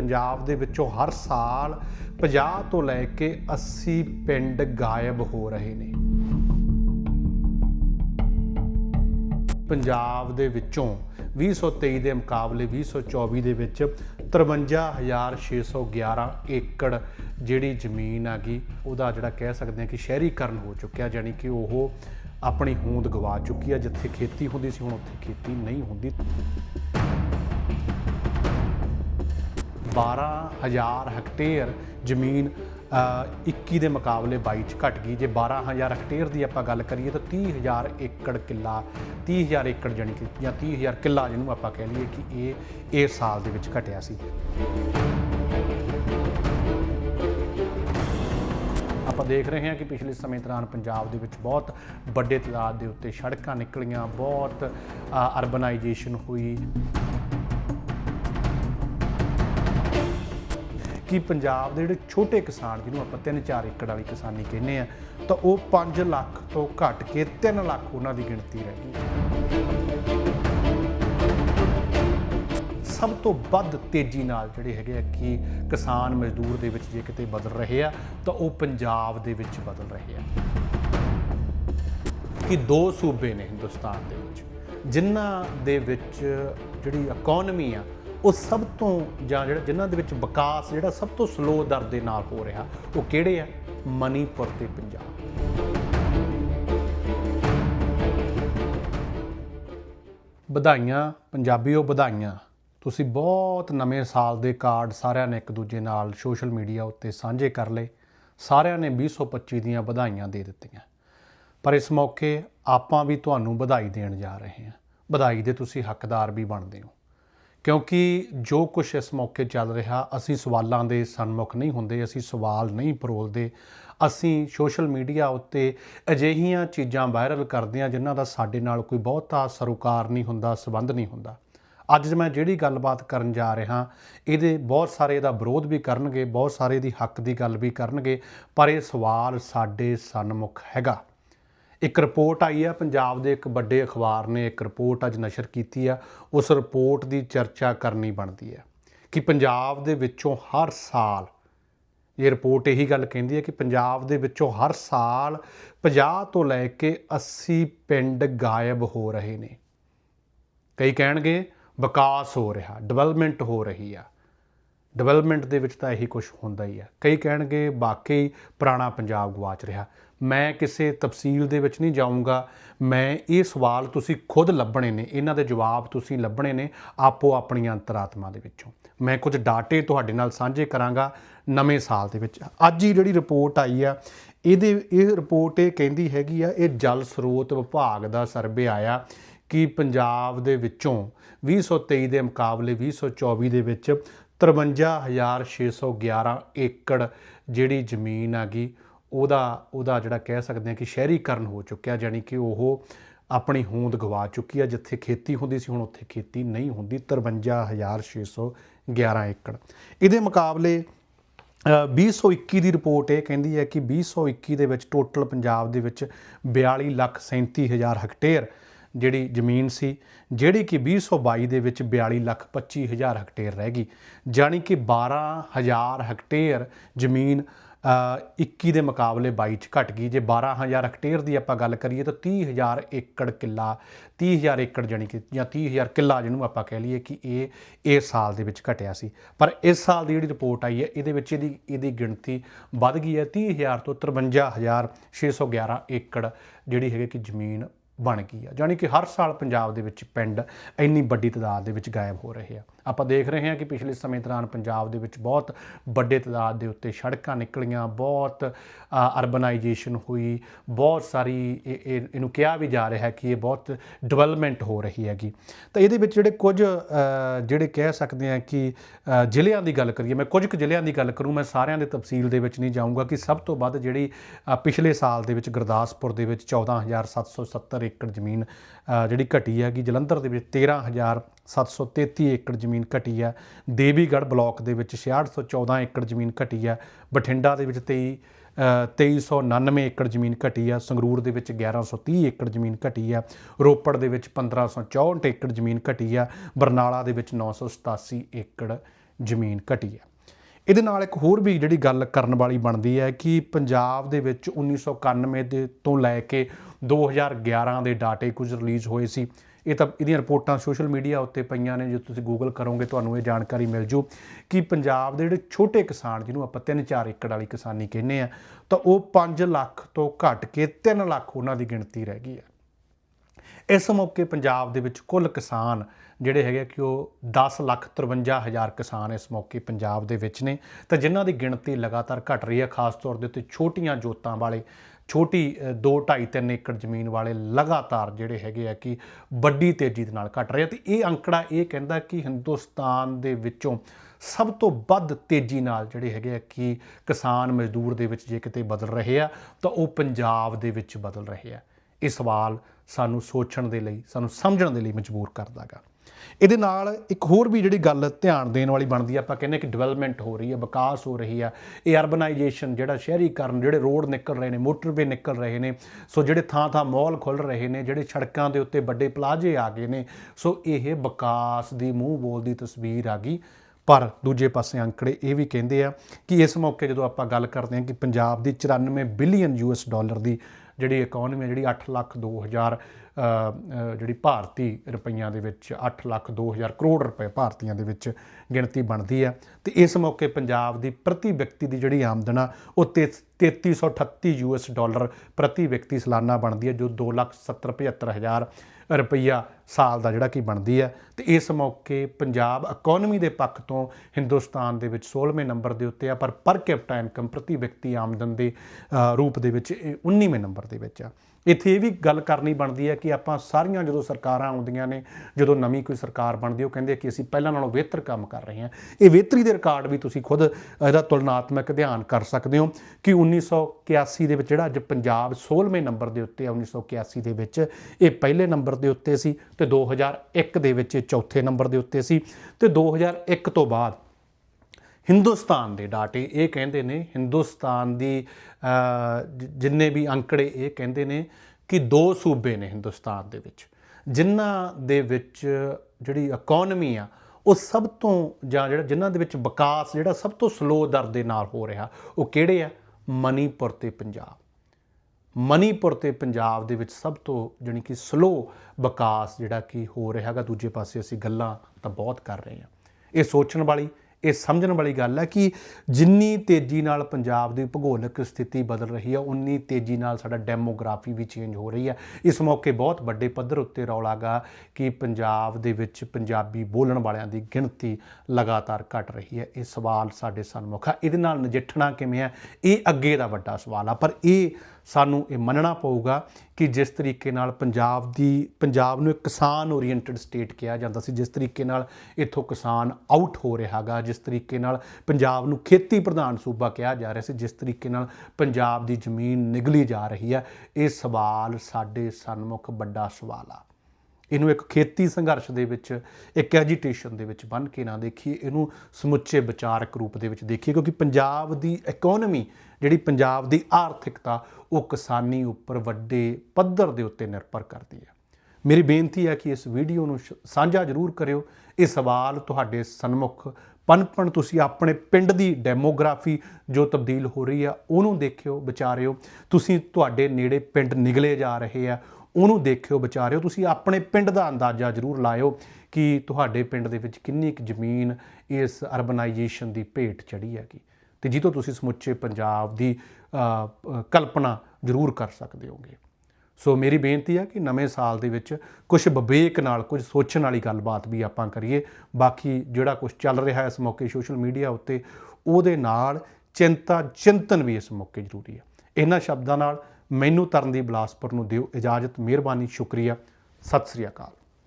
ਪੰਜਾਬ ਦੇ ਵਿੱਚੋਂ ਹਰ ਸਾਲ 50 ਤੋਂ ਲੈ ਕੇ 80 ਪਿੰਡ ਗਾਇਬ ਹੋ ਰਹੇ ਨੇ। ਪੰਜਾਬ ਦੇ ਵਿੱਚੋਂ 2023 ਦੇ ਮੁਕਾਬਲੇ 2024 ਦੇ ਵਿੱਚ 53611 ਏਕੜ ਜਿਹੜੀ ਜ਼ਮੀਨ ਆ ਗਈ, ਉਹਦਾ ਜਿਹੜਾ ਕਹਿ ਸਕਦੇ ਆ ਕਿ ਸ਼ਹਿਰੀਕਰਨ ਹੋ ਚੁੱਕਿਆ ਜਾਨੀ ਕਿ ਉਹ ਆਪਣੀ ਹੋਂਦ ਗਵਾ ਚੁੱਕੀ ਆ, ਜਿੱਥੇ ਖੇਤੀ ਹੁੰਦੀ ਸੀ, ਹੁਣ ਉੱਥੇ ਖੇਤੀ ਨਹੀਂ ਹੁੰਦੀ। 12000 ਹੈਕਟੇਅਰ ਜ਼ਮੀਨ ਅ, 21 ਦੇ ਮੁਕਾਬਲੇ 22 ਚ ਘਟ ਗਈ। ਜੇ 12000 ਹੈਕਟੇਅਰ ਦੀ ਆਪਾਂ ਗੱਲ ਕਰੀਏ ਤਾਂ 30000 ਏਕੜ ਕਿੱਲਾ 30000 ਏਕੜ ਜਾਣੀ ਕਿ ਜਾਂ 30000 ਕਿੱਲਾ ਜਿਹਨੂੰ ਆਪਾਂ ਕਹਿ ਲਈਏ ਕਿ ਇਹ ਇਸ ਸਾਲ ਦੇ ਵਿੱਚ ਘਟਿਆ ਸੀ। ਆਪਾਂ ਦੇਖ ਰਹੇ ਹਾਂ ਕਿ ਪਿਛਲੇ ਸਮੇਂ ਦੌਰਾਨ ਪੰਜਾਬ ਦੇ ਵਿੱਚ ਬਹੁਤ ਵੱਡੇ ਤਾਦਾਦ ਦੇ ਉੱਤੇ ਸੜਕਾਂ ਨਿਕਲੀਆਂ ਬਹੁਤ ਅਰਬਨਾਈਜੇਸ਼ਨ ਹੋਈ। ਕਿ ਪੰਜਾਬ ਦੇ ਜਿਹੜੇ ਛੋਟੇ ਕਿਸਾਨ, ਜਿਹਨੂੰ ਆਪਾਂ 3-4 ਏਕੜ ਵਾਲੀ ਕਿਸਾਨੀ ਕਹਿੰਦੇ ਆ, ਤਾਂ ਉਹ 5 ਲੱਖ ਤੋਂ ਘਟ ਕੇ 3 ਲੱਖ ਉਹਨਾਂ ਦੀ ਗਿਣਤੀ ਰਹਿ ਗਈ। ਸਭ ਤੋਂ ਵੱਧ ਤੇਜ਼ੀ ਨਾਲ ਜਿਹੜੇ ਹੈਗੇ ਆ ਕਿ ਕਿਸਾਨ ਮਜ਼ਦੂਰ ਦੇ ਵਿੱਚ ਜੇ ਕਿਤੇ ਬਦਲ ਰਹੇ ਆ, ਤਾਂ ਉਹ ਪੰਜਾਬ ਦੇ ਵਿੱਚ ਬਦਲ ਰਹੇ ਆ। ਕਿ ਦੋ ਸੂਬੇ ਨੇ ਹਿੰਦੁਸਤਾਨ ਦੇ ਵਿੱਚ, ਜਿਨ੍ਹਾਂ ਦੇ ਵਿੱਚ ਜਿਹੜੀ ਇਕਨੋਮੀ ਆ ਉਹ ਸਭ ਤੋਂ ਜਾਂ ਜਿਹੜਾ ਜਿਨ੍ਹਾਂ ਦੇ ਵਿੱਚ ਵਿਕਾਸ ਜਿਹੜਾ ਸਭ ਤੋਂ ਸਲੋ ਦਰ ਦੇ ਨਾਲ ਹੋ ਰਿਹਾ, ਉਹ ਕਿਹੜੇ ਆ? ਮਨੀਪੁਰ ਤੇ ਪੰਜਾਬ। ਵਧਾਈਆਂ, ਪੰਜਾਬੀਓ ਵਧਾਈਆਂ। ਤੁਸੀਂ ਬਹੁਤ ਨਵੇਂ ਸਾਲ ਦੇ ਕਾਰਡ ਸਾਰਿਆਂ ਨੇ ਇੱਕ ਦੂਜੇ ਨਾਲ ਸੋਸ਼ਲ ਮੀਡੀਆ ਉੱਤੇ ਸਾਂਝੇ ਕਰ ਲਏ। ਸਾਰਿਆਂ ਨੇ 2025 ਦੀਆਂ ਵਧਾਈਆਂ ਦੇ ਦਿੱਤੀਆਂ। ਪਰ ਇਸ ਮੌਕੇ ਆਪਾਂ ਵੀ ਤੁਹਾਨੂੰ ਵਧਾਈ ਦੇਣ ਜਾ ਰਹੇ ਹਾਂ। ਵਧਾਈ ਦੇ ਤੁਸੀਂ ਹੱਕਦਾਰ ਵੀ ਬਣਦੇ ਹੋ। ਕਿਉਂਕਿ ਜੋ ਕੁਝ ਇਸ ਮੌਕੇ ਚੱਲ ਰਿਹਾ, ਅਸੀਂ ਸਵਾਲਾਂ ਦੇ ਸਨਮੁਖ ਨਹੀਂ ਹੁੰਦੇ, ਅਸੀਂ ਸਵਾਲ ਨਹੀਂ ਪਰੋਲਦੇ। ਅਸੀਂ ਸੋਸ਼ਲ ਮੀਡੀਆ ਉੱਤੇ ਅਜਿਹੀਆਂ ਚੀਜ਼ਾਂ ਵਾਇਰਲ ਕਰਦੇ ਹਾਂ ਜਿਨ੍ਹਾਂ ਦਾ ਸਾਡੇ ਨਾਲ ਕੋਈ ਬਹੁਤਾ ਸਰੋਕਾਰ ਨਹੀਂ ਹੁੰਦਾ, ਸਬੰਧ ਨਹੀਂ ਹੁੰਦਾ। ਅੱਜ ਮੈਂ ਜਿਹੜੀ ਗੱਲਬਾਤ ਕਰਨ ਜਾ ਰਿਹਾ, ਇਹਦੇ ਬਹੁਤ ਸਾਰੇ ਇਹਦਾ ਵਿਰੋਧ ਵੀ ਕਰਨਗੇ, ਬਹੁਤ ਸਾਰੇ ਦੀ ਹੱਕ ਦੀ ਗੱਲ ਵੀ ਕਰਨਗੇ, ਪਰ ਇਹ ਸਵਾਲ ਸਾਡੇ ਸਨਮੁਖ ਹੈਗਾ। ਇੱਕ ਰਿਪੋਰਟ ਆਈ ਆ, ਪੰਜਾਬ ਦੇ ਇੱਕ ਵੱਡੇ ਅਖਬਾਰ ਨੇ ਇੱਕ ਰਿਪੋਰਟ ਅੱਜ ਨਸ਼ਰ ਕੀਤੀ ਆ, ਉਸ ਰਿਪੋਰਟ ਦੀ ਚਰਚਾ ਕਰਨੀ ਬਣਦੀ ਹੈ ਕਿ ਪੰਜਾਬ ਦੇ ਵਿੱਚੋਂ ਹਰ ਸਾਲ, ਇਹ ਰਿਪੋਰਟ ਇਹੀ ਗੱਲ ਕਹਿੰਦੀ ਹੈ ਕਿ ਪੰਜਾਬ ਦੇ ਵਿੱਚੋਂ ਹਰ ਸਾਲ 50 ਤੋਂ ਲੈ ਕੇ 80 ਪਿੰਡ ਗਾਇਬ ਹੋ ਰਹੇ ਨੇ। ਕਈ ਕਹਿਣਗੇ ਵਿਕਾਸ ਹੋ ਰਿਹਾ, ਡਿਵੈਲਪਮੈਂਟ ਹੋ ਰਹੀ ਆ। ਡਿਵੈਲਪਮੈਂਟ ਦੇ ਵਿੱਚ ਤਾਂ ਇਹੀ ਕੁਝ ਹੁੰਦਾ ਹੀ ਆ। ਕਈ ਕਹਿਣਗੇ ਵਾਕਈ ਪੁਰਾਣਾ ਪੰਜਾਬ ਗਵਾਚ ਰਿਹਾ। ਮੈਂ ਕਿਸੇ ਤਫਸੀਲ ਦੇ ਵਿੱਚ ਨਹੀਂ ਜਾਊਂਗਾ। ਮੈਂ ਇਹ ਸਵਾਲ ਤੁਸੀਂ ਖੁਦ ਲੱਭਣੇ ਨੇ। ਇਹਨਾਂ ਦੇ ਜਵਾਬ ਤੁਸੀਂ ਲੱਭਣੇ ਨੇ ਆਪੋ ਆਪਣੀਆਂ ਅੰਤਰਾਤਮਾ ਦੇ ਵਿੱਚੋਂ। ਮੈਂ ਕੁਝ ਡਾਟੇ ਤੁਹਾਡੇ ਨਾਲ ਸਾਂਝੇ ਕਰਾਂਗਾ ਨਵੇਂ ਸਾਲ ਦੇ ਵਿੱਚ। ਅੱਜ ਹੀ ਜਿਹੜੀ ਰਿਪੋਰਟ ਆਈ ਆ, ਇਹਦੇ, ਇਹ ਰਿਪੋਰਟ ਇਹ ਕਹਿੰਦੀ ਹੈਗੀ ਆ, ਇਹ ਜਲ ਸਰੋਤ ਵਿਭਾਗ ਦਾ ਸਰਵੇ ਆਇਆ ਕਿ ਪੰਜਾਬ ਦੇ ਵਿੱਚੋਂ 2023 ਦੇ ਮੁਕਾਬਲੇ 2024 ਦੇ ਵਿੱਚ 53611 ਏਕੜ ਜਿਹੜੀ ਜ਼ਮੀਨ ਆ ਗਈ ਉਹਦਾ ਉਹਦਾ ਜਿਹੜਾ ਕਹਿ ਸਕਦੇ ਆ ਕਿ ਸ਼ਹਿਰੀਕਰਨ ਹੋ ਚੁੱਕਿਆ ਜਾਨੀ ਕਿ ਉਹ ਆਪਣੀ ਹੋਂਦ ਗਵਾ ਚੁੱਕੀ ਆ ਜਿੱਥੇ ਖੇਤੀ ਹੁੰਦੀ ਸੀ ਹੁਣ ਉੱਥੇ ਖੇਤੀ ਨਹੀਂ ਹੁੰਦੀ 53611 ਏਕੜ। ਇਹਦੇ ਮੁਕਾਬਲੇ ਅ, 2021 ਦੀ ਰਿਪੋਰਟ ਇਹ ਕਹਿੰਦੀ ਹੈ ਕਿ 2021 ਦੇ ਵਿੱਚ ਟੋਟਲ ਪੰਜਾਬ ਦੇ ਵਿੱਚ 42 ਲੱਖ 37 ਹਜ਼ਾਰ ਹੈਕਟੇਅਰ ਜਿਹੜੀ ਜ਼ਮੀਨ ਸੀ ਜਿਹੜੀ ਕਿ 2022 ਦੇ ਵਿੱਚ 42 ਲੱਖ 25 ਹਜ਼ਾਰ ਹੈਕਟੇਅਰ ਰਹਿ ਗਈ। ਜਾਣੀ ਕਿ 12 ਹਜ਼ਾਰ ਹੈਕਟੇਅਰ ਜ਼ਮੀਨ 21 ਦੇ ਮੁਕਾਬਲੇ 22 ਚ ਘਟ ਗਈ। ਜੇ 12000 ਹੈਕਟੇਅਰ ਦੀ ਆਪਾਂ ਗੱਲ ਕਰੀਏ ਤਾਂ 30000 ਏਕੜ ਕਿੱਲਾ 30000 ਏਕੜ ਜਾਣੀ ਕਿ ਜਾਂ 30000 ਕਿੱਲਾ ਜਿਹਨੂੰ ਆਪਾਂ ਕਹਿ ਲਈਏ ਕਿ ਇਹ ਇਸ ਸਾਲ ਦੇ ਵਿੱਚ ਘਟਿਆ ਸੀ। ਪਰ ਇਸ ਸਾਲ ਦੀ ਜਿਹੜੀ ਰਿਪੋਰਟ ਆਈ ਹੈ, ਇਹਦੇ ਵਿੱਚ ਇਹਦੀ ਇਹਦੀ ਗਿਣਤੀ ਵੱਧ ਗਈ ਹੈ। 30000 ਤੋਂ 53611 ਏਕੜ ਜਿਹੜੀ ਹੈਗੀ ਕਿ ਜ਼ਮੀਨ ਬਣ ਗਈ ਆ। ਜਾਣੀ ਕਿ ਹਰ ਸਾਲ ਪੰਜਾਬ ਦੇ ਵਿੱਚ ਪਿੰਡ ਇੰਨੀ ਵੱਡੀ ਤਾਦਾਦ ਦੇ ਵਿੱਚ ਗਾਇਬ ਹੋ ਰਹੇ ਆ। ਆਪਾਂ ਦੇਖ ਰਹੇ ਹਾਂ ਕਿ ਪਿਛਲੇ ਸਮੇਂ ਦੌਰਾਨ ਪੰਜਾਬ ਦੇ ਵਿੱਚ ਬਹੁਤ ਵੱਡੇ ਤਾਦਾਦ ਦੇ ਉੱਤੇ ਸੜਕਾਂ ਨਿਕਲੀਆਂ, ਬਹੁਤ ਅਰਬਨਾਈਜੇਸ਼ਨ ਹੋਈ, ਬਹੁਤ ਸਾਰੀ ਇਹ- ਇਹਨੂੰ ਕਿਹਾ ਵੀ ਜਾ ਰਿਹਾ ਕਿ ਇਹ ਬਹੁਤ ਡਿਵੈਲਪਮੈਂਟ ਹੋ ਰਹੀ ਹੈਗੀ। ਤਾਂ ਇਹਦੇ ਵਿੱਚ ਜਿਹੜੇ ਕੁਝ ਜਿਹੜੇ ਕਹਿ ਸਕਦੇ ਆ ਕਿ ਜ਼ਿਲ੍ਹਿਆਂ ਦੀ ਗੱਲ ਕਰੀਏ, ਮੈਂ ਕੁਝ ਕੁ ਜ਼ਿਲ੍ਹਿਆਂ ਦੀ ਗੱਲ ਕਰੂੰ, ਮੈਂ ਸਾਰਿਆਂ ਦੇ ਤਫਸੀਲ ਦੇ ਵਿੱਚ ਨਹੀਂ ਜਾਊਂਗਾ ਕਿ ਸਭ ਤੋਂ ਵੱਧ ਜਿਹੜੀ ਪਿਛਲੇ ਸਾਲ ਦੇ ਵਿੱਚ ਗੁਰਦਾਸਪੁਰ ਦੇ ਵਿੱਚ 14770 ਏਕੜ ਜ਼ਮੀਨ ਜਿਹੜੀ ਘਟੀ ਹੈ ਕਿ ਜਲੰਧਰ ਦੇ ਵਿੱਚ 13733 ਏਕੜ ਜ਼ਮੀਨ ਘਟੀ ਹੈ। ਦੇਵੀਗੜ੍ਹ ਬਲਾਕ ਦੇ ਵਿੱਚ 6614 ਏਕੜ ਜ਼ਮੀਨ ਘਟੀ ਹੈ। ਬਠਿੰਡਾ ਦੇ ਵਿੱਚ 23 ਅ, 2399 ਏਕੜ ਜ਼ਮੀਨ ਘਟੀ ਆ ਸੰਗਰੂਰ ਦੇ ਵਿੱਚ 1130 ਏਕੜ ਜ਼ਮੀਨ ਘਟੀ ਆ ਰੋਪੜ ਦੇ ਵਿੱਚ 1564 ਏਕੜ ਜ਼ਮੀਨ ਘਟੀ ਆ ਬਰਨਾਲਾ ਦੇ ਵਿੱਚ 987 ਏਕੜ ਜ਼ਮੀਨ ਘਟੀ ਹੈ। ਇਹਦੇ ਨਾਲ ਇੱਕ ਹੋਰ ਵੀ ਜਿਹੜੀ ਗੱਲ ਕਰਨ ਵਾਲੀ ਬਣਦੀ ਹੈ ਕਿ ਪੰਜਾਬ ਦੇ ਵਿੱਚ 1991 ਦੇ ਤੋਂ ਲੈ ਕੇ 2011 ਦੇ ਡਾਟੇ ਕੁਝ ਰਿਲੀਜ਼ ਹੋਏ ਸੀ। ਇਹ ਤਾਂ ਇਹਦੀਆਂ ਰਿਪੋਰਟਾਂ ਸੋਸ਼ਲ ਮੀਡੀਆ ਉੱਤੇ ਪਈਆਂ ਨੇ। ਜੇ ਤੁਸੀਂ ਗੂਗਲ ਕਰੋਗੇ ਤੁਹਾਨੂੰ ਇਹ ਜਾਣਕਾਰੀ ਮਿਲ ਜੂ ਕਿ ਪੰਜਾਬ ਦੇ ਜਿਹੜੇ ਛੋਟੇ ਕਿਸਾਨ, ਜਿਹਨੂੰ ਆਪਾਂ 3-4 ਏਕੜ ਵਾਲੀ ਕਿਸਾਨੀ ਕਹਿੰਦੇ ਆ, ਤਾਂ ਉਹ 5 ਲੱਖ ਤੋਂ ਘਟ ਕੇ 3 ਲੱਖ ਉਹਨਾਂ ਦੀ ਗਿਣਤੀ ਰਹਿ ਗਈ ਹੈ। ਇਸ ਮੌਕੇ ਪੰਜਾਬ ਦੇ ਵਿੱਚ ਕੁੱਲ ਕਿਸਾਨ ਜਿਹੜੇ ਹੈਗੇ ਕਿ ਉਹ 10 ਲੱਖ 53 ਹਜ਼ਾਰ ਕਿਸਾਨ ਇਸ ਮੌਕੇ ਪੰਜਾਬ ਦੇ ਵਿੱਚ ਨੇ। ਤਾਂ ਜਿਨ੍ਹਾਂ ਦੀ ਗਿਣਤੀ ਲਗਾਤਾਰ ਘਟ ਰਹੀ ਹੈ, ਖਾਸ ਤੌਰ ਦੇ ਉੱਤੇ ਛੋਟੀਆਂ ਜੋਤਾਂ ਵਾਲੇ ਛੋਟੀ 2 2.5 3 ਏਕੜ ਜ਼ਮੀਨ ਵਾਲੇ ਲਗਾਤਾਰ ਜਿਹੜੇ ਹੈਗੇ ਆ ਕਿ ਵੱਡੀ ਤੇਜ਼ੀ ਦੇ ਨਾਲ ਘਟ ਰਹੇ ਆ। ਤੇ ਇਹ ਅੰਕੜਾ ਇਹ ਕਹਿੰਦਾ ਕਿ ਹਿੰਦੁਸਤਾਨ ਦੇ ਵਿੱਚੋਂ ਸਭ ਤੋਂ ਵੱਧ ਤੇਜ਼ੀ ਨਾਲ ਜਿਹੜੇ ਹੈਗੇ ਆ ਕਿ ਕਿਸਾਨ ਮਜ਼ਦੂਰ ਦੇ ਵਿੱਚ ਜੇ ਕਿਤੇ ਬਦਲ ਰਹੇ ਆ, ਤਾਂ ਉਹ ਪੰਜਾਬ ਦੇ ਵਿੱਚ ਬਦਲ ਰਹੇ ਆ। ਇਹ ਸਵਾਲ ਸਾਨੂੰ ਸੋਚਣ ਦੇ ਲਈ, ਸਾਨੂੰ ਸਮਝਣ ਦੇ ਲਈ ਮਜਬੂਰ ਕਰਦਾਗਾ। ਇਹਦੇ ਨਾਲ ਇੱਕ ਹੋਰ ਵੀ ਜਿਹੜੀ ਗੱਲ ਧਿਆਨ ਦੇਣ ਵਾਲੀ ਬਣਦੀ ਆ, ਆਪਾਂ ਕਹਿੰਦੇ ਕਿ ਡਿਵੈਲਪਮੈਂਟ ਹੋ ਰਹੀ ਹੈ ਵਿਕਾਸ ਹੋ ਰਹੀ ਆ। ਇਹ ਅਰਬਨਾਈਜੇਸ਼ਨ ਜਿਹੜਾ ਸ਼ਹਿਰੀਕਰਨ, ਜਿਹੜੇ ਰੋਡ ਨਿਕਲ ਰਹੇ ਨੇ ਮੋਟਰਵੇ ਨਿਕਲ ਰਹੇ ਨੇ, ਸੋ ਜਿਹੜੇ ਥਾਂ ਥਾਂ ਮਾਲ ਖੁੱਲ ਰਹੇ ਨੇ, ਜਿਹੜੇ ਸੜਕਾਂ ਦੇ ਉੱਤੇ ਵੱਡੇ ਪਲਾਜ਼ੇ ਆ ਗਏ ਨੇ, ਸੋ ਇਹ ਵਿਕਾਸ ਦੀ ਮੂੰਹ ਬੋਲਦੀ ਤਸਵੀਰ ਆ ਗਈ। ਪਰ ਦੂਜੇ ਪਾਸੇ ਅੰਕੜੇ ਇਹ ਵੀ ਕਹਿੰਦੇ ਆ ਕਿ ਇਸ ਮੌਕੇ ਜਦੋਂ ਆਪਾਂ ਗੱਲ ਕਰਦੇ ਹਾਂ ਕਿ ਪੰਜਾਬ ਦੀ 94 ਬਿਲੀਅਨ ਯੂਐਸ ਡਾਲਰ ਦੀ ਜਿਹੜੀ ਇਕਨੋਮੀ ਹੈ ਜਿਹੜੀ 8 ਲੱਖ 2000 ਅ, ਜਿਹੜੀ ਭਾਰਤੀ ਰੁਪਈਆਂ ਦੇ ਵਿੱਚ 8 ਲੱਖ 2000 ਕਰੋੜ ਰੁਪਏ ਭਾਰਤੀਆਂ ਦੇ ਵਿੱਚ ਗਿਣਤੀ ਬਣਦੀ ਹੈ। ਤੇ ਇਸ ਮੌਕੇ ਪੰਜਾਬ ਦੀ ਪ੍ਰਤੀ ਵਿਅਕਤੀ ਦੀ ਜਿਹੜੀ ਆਮਦਨ ਆ ਉਹ ਤੇ- 3338 ਯੂਐਸ ਡਾਲਰ ਪ੍ਰਤੀ ਵਿਅਕਤੀ ਸਾਲਾਨਾ ਬਣਦੀ ਹੈ ਜੋ 2 ਲੱਖ 70 75 ਹਜ਼ਾਰ ਰੁਪਈਆ ਸਾਲ ਦਾ ਜਿਹੜਾ ਕਿ ਬਣਦੀ ਹੈ ਤੇ ਇਸ ਮੌਕੇ ਪੰਜਾਬ ਇਕਨੋਮੀ ਦੇ ਪੱਖ ਤੋਂ ਹਿੰਦੁਸਤਾਨ ਦੇ ਵਿੱਚ 16ਵੇਂ ਨੰਬਰ ਦੇ ਉੱਤੇ ਆ, ਪਰ ਪਰ ਕੈਪਟਾ ਇਨਕਮ ਪ੍ਰਤੀ ਵਿਅਕਤੀ ਆਮਦਨ ਦੇ ਰੂਪ ਦੇ ਵਿੱਚ ਇਹ 19ਵੇਂ ਨੰਬਰ ਦੇ ਵਿੱਚ ਆ। ਇੱਥੇ ਇਹ ਵੀ ਗੱਲ ਕਰਨੀ ਬਣਦੀ ਹੈ ਕਿ ਆਪਾਂ ਸਾਰੀਆਂ ਜਦੋਂ ਸਰਕਾਰਾਂ ਆਉਂਦੀਆਂ ਨੇ, ਜਦੋਂ ਨਵੀਂ ਕੋਈ ਸਰਕਾਰ ਬਣਦੀ ਉਹ ਕਹਿੰਦੇ ਕਿ ਅਸੀਂ ਪਹਿਲਾਂ ਨਾਲੋਂ ਬਿਹਤਰ ਕੰਮ ਕਰ ਰਹੇ ਹਾਂ। ਇਹ ਬਿਹਤਰੀ ਦੇ ਰਿਕਾਰਡ ਵੀ ਤੁਸੀਂ ਖੁਦ ਇਹਦਾ ਤੁਲਨਾਤਮਕ ਅਧਿਐਨ ਕਰ ਸਕਦੇ ਹੋ ਕਿ 1981 ਦੇ ਵਿੱਚ ਜਿਹੜਾ ਅੱਜ ਪੰਜਾਬ 16ਵੇਂ ਨੰਬਰ ਦੇ ਉੱਤੇ ਆ 1981 ਦੇ ਵਿੱਚ, ਇਹ ਪਹਿਲੇ ਨੰਬਰ ਦੇ ਉੱਤੇ ਸੀ। ਤੇ 2001 ਦੇ ਵਿੱਚ ਇਹ ਚੌਥੇ ਨੰਬਰ ਦੇ ਉੱਤੇ ਸੀ ਤੇ 2001 ਤੋਂ ਬਾਅਦ ਹਿੰਦੁਸਤਾਨ ਦੇ ਡਾਟੇ ਇਹ ਕਹਿੰਦੇ ਨੇ, ਹਿੰਦੁਸਤਾਨ ਦੀ ਜਿੰਨੇ ਵੀ ਅੰਕੜੇ ਇਹ ਕਹਿੰਦੇ ਨੇ ਕਿ ਦੋ ਸੂਬੇ ਨੇ ਹਿੰਦੁਸਤਾਨ ਦੇ ਵਿੱਚ। ਜਿਨ੍ਹਾਂ ਦੇ ਵਿੱਚ ਜਿਹੜੀ ਇਕਨੋਮੀ ਆ, ਉਹ ਸਭ ਤੋਂ ਜਾਂ ਜਿਹੜਾ, ਜਿਨ੍ਹਾਂ ਦੇ ਵਿੱਚ ਵਿਕਾਸ ਜਿਹੜਾ ਸਭ ਤੋਂ ਸਲੋ ਦਰ ਦੇ ਨਾਲ ਹੋ ਰਿਹਾ, ਉਹ ਕਿਹੜੇ ਆ? ਮਨੀਪੁਰ ਤੇ ਪੰਜਾਬ। ਮਨੀਪੁਰ ਤੇ ਪੰਜਾਬ ਦੇ ਵਿੱਚ ਸਭ ਤੋਂ ਜਾਣੀ ਕਿ ਸਲੋ ਵਿਕਾਸ ਜਿਹੜਾ ਕਿ ਹੋ ਰਿਹਾ ਹੈਗਾ, ਦੂਜੇ ਪਾਸੇ ਅਸੀਂ ਗੱਲਾਂ ਤਾਂ ਬਹੁਤ ਕਰ ਰਹੇ ਹਾਂ। ਇਹ ਸੋਚਣ ਵਾਲੀ, ਇਹ ਸਮਝਣ ਵਾਲੀ ਗੱਲ ਹੈ ਕਿ ਜਿੰਨੀ ਤੇਜ਼ੀ ਨਾਲ ਪੰਜਾਬ ਦੀ ਭੂਗੋਲਿਕ ਸਥਿਤੀ ਬਦਲ ਰਹੀ ਹੈ, ਉਨੀ ਤੇਜ਼ੀ ਨਾਲ ਸਾਡਾ ਡੈਮੋਗ੍ਰਾਫੀ ਵੀ ਚੇਂਜ ਹੋ ਰਹੀ ਹੈ। ਇਸ ਮੌਕੇ ਬਹੁਤ ਵੱਡੇ ਪੱਧਰ ਉੱਤੇ ਰੌਲਾ ਗਾ ਕਿ ਪੰਜਾਬ ਦੇ ਵਿੱਚ ਪੰਜਾਬੀ ਬੋਲਣ ਵਾਲਿਆਂ ਦੀ ਗਿਣਤੀ ਲਗਾਤਾਰ ਘਟ ਰਹੀ ਹੈ। ਇਹ ਸਵਾਲ ਸਾਡੇ ਸਨਮੁਖ ਹੈ ਇਹਦੇ ਨਾਲ ਨਜਿੱਠਣਾ ਕਿਵੇਂ ਹੈ? ਇਹ ਅੱਗੇ ਦਾ ਵੱਡਾ ਸਵਾਲ ਆ। ਪਰ ਇਹ ਸਾਨੂੰ ਇਹ ਮੰਨਣਾ ਪਊਗਾ ਕਿ ਜਿਸ ਤਰੀਕੇ ਨਾਲ ਪੰਜਾਬ ਦੀ, ਪੰਜਾਬ ਨੂੰ ਇੱਕ ਕਿਸਾਨ ਓਰੀਐਂਟਡ ਸਟੇਟ ਕਿਹਾ ਜਾਂਦਾ ਸੀ, ਜਿਸ ਤਰੀਕੇ ਨਾਲ ਇੱਥੋਂ ਕਿਸਾਨ ਆਊਟ ਹੋ ਰਿਹਾਗਾ ਜਿਸ ਤਰੀਕੇ ਨਾਲ ਪੰਜਾਬ ਨੂੰ ਖੇਤੀ ਪ੍ਰਧਾਨ ਸੂਬਾ ਕਿਹਾ ਜਾ ਰਿਹਾ ਸੀ, ਜਿਸ ਤਰੀਕੇ ਨਾਲ ਪੰਜਾਬ ਦੀ ਜ਼ਮੀਨ ਨਿਗਲੀ ਜਾ ਰਹੀ ਹੈ। ਇਹ ਸਵਾਲ ਸਾਡੇ ਸਨਮੁਖ ਵੱਡਾ ਸਵਾਲ ਆ। ਇਹਨੂੰ ਇੱਕ ਖੇਤੀ ਸੰਘਰਸ਼ ਦੇ ਵਿੱਚ, ਇੱਕ ਐਜੀਟੇਸ਼ਨ ਦੇ ਵਿੱਚ ਬੰਨ ਕੇ ਨਾ ਦੇਖੀਏ, ਇਹਨੂੰ ਸਮੁੱਚੇ ਵਿਚਾਰਕ ਰੂਪ ਦੇ ਵਿੱਚ ਦੇਖੀਏ, ਕਿਉਂਕਿ ਪੰਜਾਬ ਦੀ ਇਕਨੋਮੀ ਜਿਹੜੀ ਪੰਜਾਬ ਦੀ ਆਰਥਿਕਤਾ ਉਹ ਕਿਸਾਨੀ ਉੱਪਰ ਵੱਡੇ ਪੱਧਰ ਦੇ ਉੱਤੇ ਨਿਰਭਰ ਕਰਦੀ ਹੈ। ਮੇਰੀ ਬੇਨਤੀ ਹੈ ਕਿ ਇਸ ਵੀਡੀਓ ਨੂੰ ਸਾਂਝਾ ਜ਼ਰੂਰ ਕਰਿਓ। ਇਹ ਸਵਾਲ ਤੁਹਾਡੇ ਸਨਮੁਖ ਪਨਪਣ, ਤੁਸੀਂ ਆਪਣੇ ਪਿੰਡ ਦੀ ਡੈਮੋਗ੍ਰਾਫੀ ਜੋ ਤਬਦੀਲ ਹੋ ਰਹੀ ਆ ਉਹਨੂੰ ਦੇਖਿਓ, ਵਿਚਾਰਿਓ। ਤੁਸੀਂ ਤੁਹਾਡੇ ਨੇੜੇ ਪਿੰਡ ਨਿਗਲੇ ਜਾ ਰਹੇ ਆ ਉਹਨੂੰ ਦੇਖਿਓ, ਵਿਚਾਰਿਓ। ਤੁਸੀਂ ਆਪਣੇ ਪਿੰਡ ਦਾ ਅੰਦਾਜ਼ਾ ਜ਼ਰੂਰ ਲਾਇਓ ਕਿ ਤੁਹਾਡੇ ਪਿੰਡ ਦੇ ਵਿੱਚ ਕਿੰਨੀ ਕੁ ਜ਼ਮੀਨ ਇਸ ਅਰਬਨਾਈਜੇਸ਼ਨ ਦੀ ਭੇਟ ਚੜੀ ਹੈਗੀ। ਤੇ ਜਿੱਤੋਂ ਤੁਸੀਂ ਸਮੁੱਚੇ ਪੰਜਾਬ ਦੀ ਕਲਪਨਾ ਜ਼ਰੂਰ ਕਰ ਸਕਦੇ ਹੋਗੇ। ਸੋ ਮੇਰੀ ਬੇਨਤੀ ਹੈ ਕਿ ਨਵੇਂ ਸਾਲ ਦੇ ਵਿੱਚ ਕੁਝ ਵਿਵੇਕ ਨਾਲ ਕੁਝ ਸੋਚਣ ਵਾਲੀ ਗੱਲਬਾਤ ਵੀ ਆਪਾਂ ਕਰੀਏ। ਬਾਕੀ ਜਿਹੜਾ ਕੁਝ ਚੱਲ ਰਿਹਾ ਇਸ ਮੌਕੇ ਸੋਸ਼ਲ ਮੀਡੀਆ ਉੱਤੇ, ਉਹਦੇ ਨਾਲ ਚਿੰਤਾ, ਚਿੰਤਨ ਵੀ ਇਸ ਮੌਕੇ ਜ਼ਰੂਰੀ ਹੈ। ਇਹਨਾਂ ਸ਼ਬਦਾਂ ਨਾਲ ਮੈਨੂੰ ਤਰਨਦੀਪ ਬਲਾਸਪੁਰ ਨੂੰ ਦਿਓ ਇਜਾਜ਼ਤ, ਮਿਹਰਬਾਨੀ, ਸ਼ੁਕਰੀਆ। ਸਤਿ ਸ੍ਰੀ ਅਕਾਲ।